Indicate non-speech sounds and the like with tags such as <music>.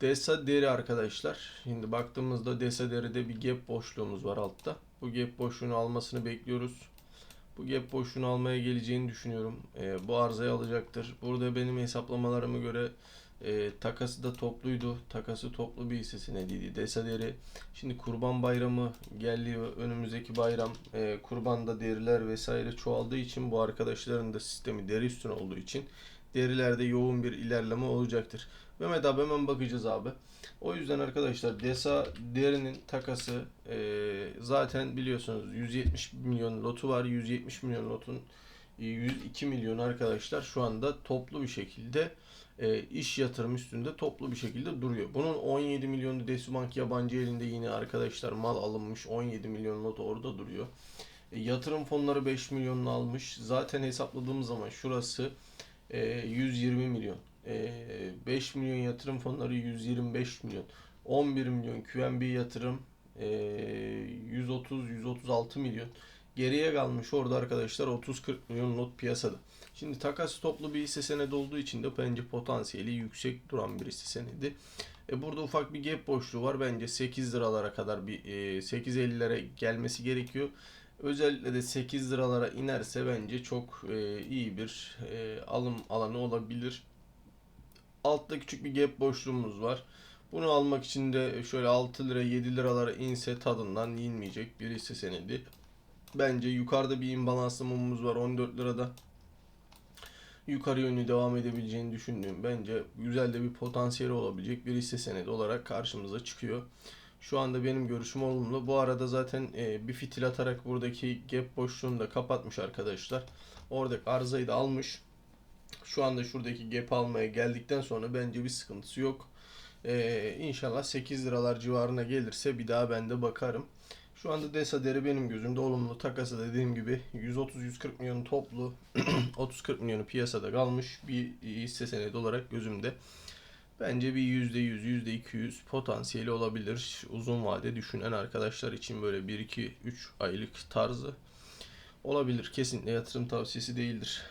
Desa deri arkadaşlar. Şimdi baktığımızda Desa deride bir gap boşluğumuz var altta. Bu gap boşluğunu almasını bekliyoruz. Bu gap boşluğunu almaya geleceğini düşünüyorum. Ee, bu arzayı alacaktır. Burada benim hesaplamalarıma göre e, takası da topluydu. Takası toplu bir hissesi nediydi. Desa deri. Şimdi kurban bayramı geliyor. Önümüzdeki bayram. E, kurbanda deriler vesaire çoğaldığı için bu arkadaşların da sistemi deri üstüne olduğu için derilerde yoğun bir ilerleme olacaktır. Mehmet abi hemen bakacağız abi. O yüzden arkadaşlar Desa derinin takası e, zaten biliyorsunuz 170 milyon lotu var. 170 milyon lotun e, 102 milyon arkadaşlar şu anda toplu bir şekilde e, iş yatırım üstünde toplu bir şekilde duruyor. Bunun 17 milyonu Desubank yabancı elinde yine arkadaşlar mal alınmış 17 milyon lot orada duruyor. E, yatırım fonları 5 milyonunu almış. Zaten hesapladığımız zaman şurası e, 120 milyon. E, 5 milyon yatırım fonları 125 milyon. 11 milyon QNB yatırım e, 130-136 milyon. Geriye kalmış orada arkadaşlar 30-40 milyon lot piyasada. Şimdi takas toplu bir hisse senedi olduğu için de bence potansiyeli yüksek duran bir hisse senedi. E burada ufak bir gap boşluğu var. Bence 8 liralara kadar bir e, 8.50'lere gelmesi gerekiyor. Özellikle de 8 liralara inerse bence çok e, iyi bir e, alım alanı olabilir. Altta küçük bir gap boşluğumuz var. Bunu almak için de şöyle 6 lira 7 liralara inse tadından yenmeyecek bir hisse senedi. Bence yukarıda bir imbalanslamamız var 14 lirada. Yukarı yönlü devam edebileceğini düşündüğüm bence güzel de bir potansiyeli olabilecek bir hisse senedi olarak karşımıza çıkıyor. Şu anda benim görüşüm olumlu. Bu arada zaten e, bir fitil atarak buradaki gap boşluğunu da kapatmış arkadaşlar. Oradaki arzayı da almış. Şu anda şuradaki gap almaya geldikten sonra bence bir sıkıntısı yok. E, inşallah 8 liralar civarına gelirse bir daha ben de bakarım. Şu anda Desa deri benim gözümde olumlu. Takası dediğim gibi 130-140 milyon toplu <clears throat> 30-40 milyonu piyasada kalmış bir hisse senedi olarak gözümde. Bence bir %100, %200 potansiyeli olabilir. Uzun vade düşünen arkadaşlar için böyle 1-2-3 aylık tarzı olabilir. Kesinlikle yatırım tavsiyesi değildir.